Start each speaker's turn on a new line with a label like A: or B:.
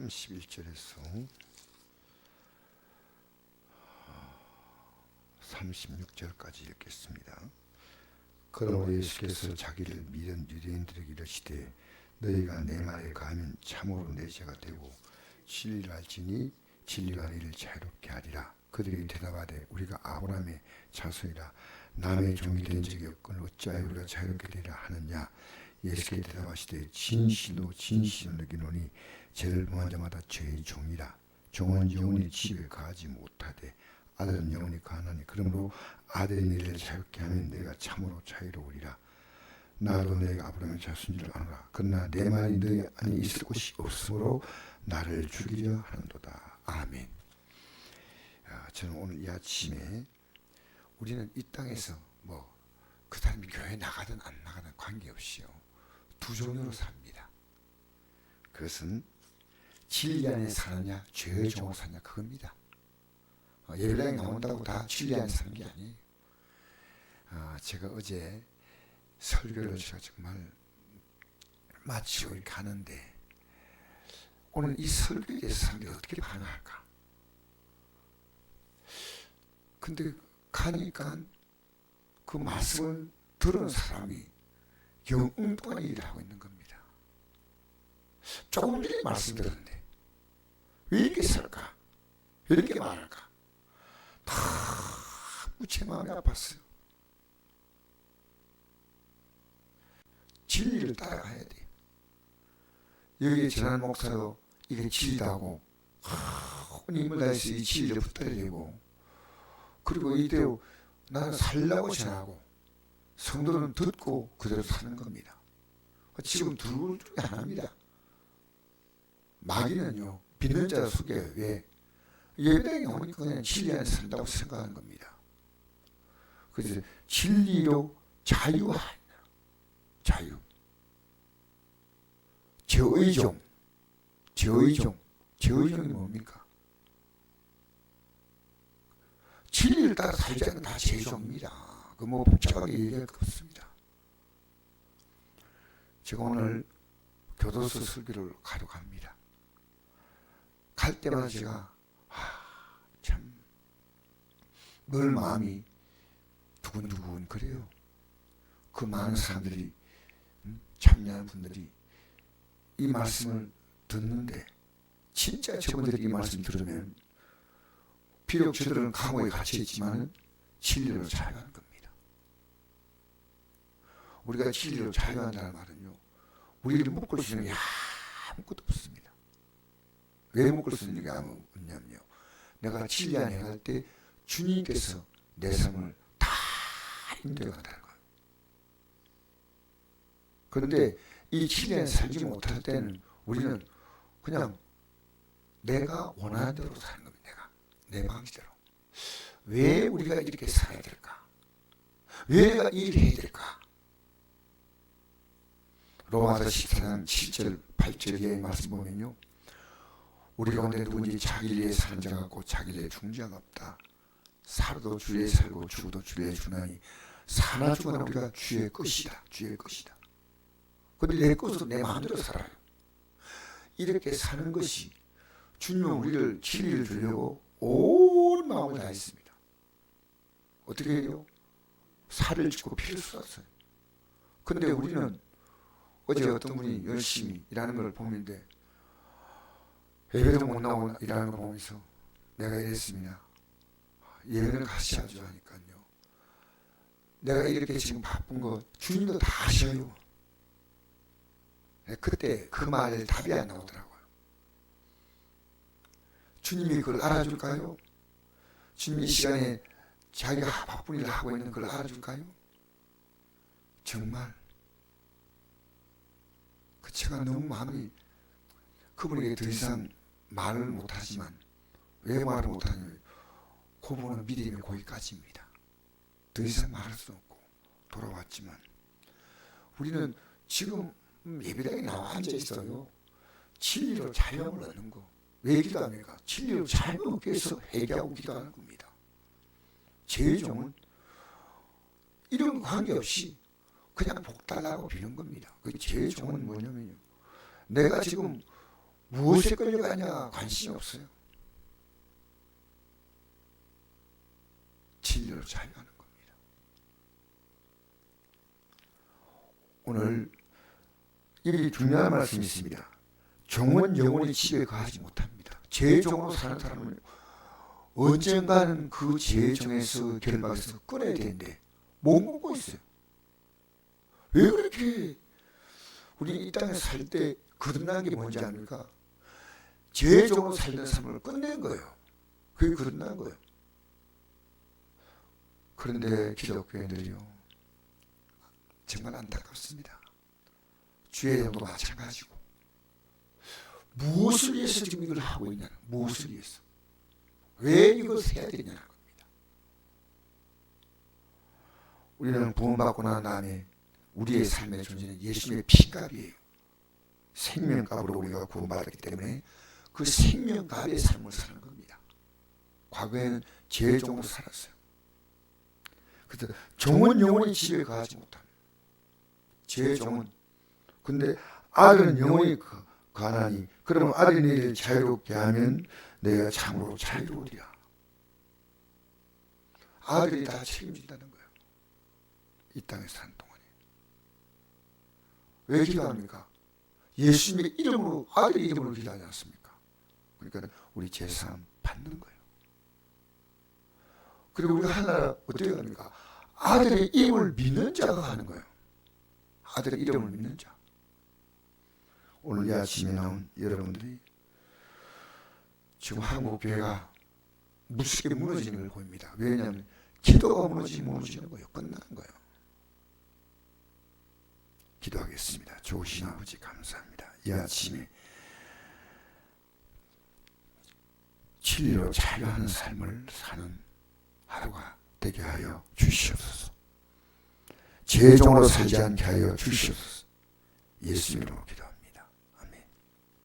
A: 31절에서 36절까지 읽겠습니다. 그러므로 예수께서 자기를 믿은 유대인들에게 이르시되 너희가 내 말에 가면 참으로 내 죄가 되고 진리를 알지니 진리가 너희를 자유롭게 하리라. 그들이 대답하되 우리가 아브라함의 자손이라 남의 종이 된 적이 없건 어찌하여 우리가 자유롭게 되리라 하느냐 예수께 대답하시되 진실로 진실로 느끼노니 죄를 범한 자마다 죄의 종이라. 종은 영원히 집에 가지 못하되 아들은 영원히 가나니 그러므로 아들이 너희를 자유롭게 하면 내가 참으로 자유로우리라. 나도 내가 아브라함의 자손인 줄 아노라. 그러나 내 말이 너희 안에 있을 곳이 없으므로 나를 죽이려 하는도다. 아멘. 아, 저는 오늘 이 아침에 우리는 이 땅에서 뭐 그 사람이 교회 나가든 안 나가든 관계없이요 두 종류로 삽니다. 그것은 진리 안에 사느냐 죄의 종으로 사느냐 그겁니다. 어, 예배당에 나온다고 다 진리 안에 사는 게 아니에요. 아, 제가 어제 설교를 제가 정말 마치고 하는데 오늘 이 설교에 대해서 사람들이 어떻게 반응할까? 근데 가니까 그 말씀을 들은 사람이 영 엉뚱한 일을 하고 있는 겁니다. 조금 전에 말씀 들었는데 왜 이렇게 살까? 왜 이렇게 말할까? 다제 마음이 아팠어요. 진리를 따라가야 돼. 여기 지난 목사도 이게 진리다고 온 힘을 다해서 이 진리를 붙들어야 되고 그리고 이대로 나는 살라고 전하고 성도는 듣고 그대로 사는 겁니다. 지금 둘 중에 하나입니다. 마귀는요 믿는 자 속에 왜 예배당에 오니까 그냥 진리 안에 산다고 생각하는 겁니다. 그래서 진리로 자유한 자유 저의종 저의종 저의종이 뭡니까? 진리를 따라 살지 않는 다 제종입니다. 그뭐 복잡하게 얘기할 거 없습니다. 제가 오늘 교도소 설교를 가려고 합니다. 갈 때마다 제가 참늘 마음이 두근두근 그래요. 그 많은 사람들이 음, 참여하는 분들이 이 말씀을 듣는데 진짜 저분들이 이 말씀 들으면 비록 저들은 감옥에 갇혀 있지만 진리로 자유하는 겁니다. 우리가 진리로 자유한다는 말은요. 우리를 묶을 수 있는 게 아무것도 없습니다. 왜 묶을 수 있는 게 아무 없냐면요. 내가 진리 안에 행할 때 주님께서 내 삶을 다 인도해 간다는 거예요. 그런데 이 진리 안에 살지 못할 때는 우리는 그냥 내가 원하는 대로 사는 겁니다. 내가 내 방식대로. 왜 우리가 이렇게 살아야 될까? 왜 내가 이 일을 해야 될까? 로마서 14장 7절 8절의 말씀 보면요. 우리 가운데 누구든지 자기를 위해 사는 자가 없고 자기를 위해 죽는 자가 없다. 살아도 주의 살고 죽어도 주의 주나니 사나 죽어나 우리가 주의 것이다. 주의 것이다. 근데 내 것으로 내 마음대로 살아요. 이렇게 사는 것이 주님은 우리를 진리를 주려고 온 마음을 다했습니다. 어떻게 해요? 살을 찢고 피를 쏟았어요. 근데 우리는 어제 어떤 분이 열심히 일하는 걸 보는데 예배도 못 나오고 일하는 걸 보면서 내가 이랬습니다. 예배를 같이 하죠 하니까요. 내가 이렇게 지금 바쁜 거 주님도 다 아셔요. 그때 그말 답이 안 나오더라고요. 주님이 그걸 알아줄까요? 주님이 이 시간에 자기가 바쁜 일을 하고 있는 걸 알아줄까요? 정말 그 제가 너무 마음이 그분에게 더 이상 말을 못하지만 왜 말을 못하냐면 그분은 믿음의 고기까지입니다. 더 이상 말할 수 없고 돌아왔지만 우리는 지금 예배당에 나와 앉아 있어요. 진리로 자유함을 얻는 거. 왜 기도합니까? 진리로 자유함을 얻기 위해서 회개하고 기도하는 겁니다. 제종은 이런 관계없이 그냥 복 달라고 비는 겁니다. 그 제종은 뭐냐면요. 내가 지금 무엇에 끌려가냐 관심이 없어요. 진리로 자유하는 겁니다. 오늘 이 중요한 말씀이 있습니다. 종은 영원히 집에 가지 못합니다. 죄종으로 사는 사람은 언젠가는 그 죄종에서 결박에서 끊어야 되는데 못 먹고 있어요. 왜 그렇게 우리 이 땅에 살 때 거듭난 게 뭔지 아닙니까? 죄종으로 살던 삶을 끝낸 거예요. 그게 거듭난 거예요. 그런데 기독교인들이요. 정말 안타깝습니다. 주의 영도 마찬가지고 무엇을 위해서 지금 이걸 하고 있냐 무엇을 위해서 왜 이것을 해야 겁니다. 우리는 구원받고 난 다음에 우리의 삶의 존재는 예수님의 피값이에요. 생명값으로 우리가 구원받았기 때문에 그 생명값의 삶을 사는 겁니다. 과거에는 죄종으로 살았어요. 그래서 종은 영원히 집에 가지 못합니다. 죄 종은 근데 아들은 영원히 가- 가나니 그러면 아들이 너희를 자유롭게 하면 내가 참으로 자유로우리라. 아들이 다 책임진다는 거예요. 이 땅에 사는 동안에. 왜 기도합니까? 예수님의 이름으로 아들의 이름으로 기도하지 않습니까? 그러니까 우리 제사함 받는 거예요. 그리고 우리가 하나 어떻게 합니까? 아들의 이름을 믿는 자가 하는 거예요. 아들의 이름을 믿는 자. 오늘 이 아침에 나온 여러분들이 지금 한국 교회가 무섭게 무너지는 걸 보입니다. 왜냐하면 기도가 무너지면 무너지는 거예요. 끝나는 거예요. 기도하겠습니다. 좋으신 아버지 감사합니다. 이 아침에 진리로 자유하는 삶을 사는 하루가 되게 하여 주시옵소서. 죄종으로 살지 않게 하여 주시옵소서. 예수님으로 기도.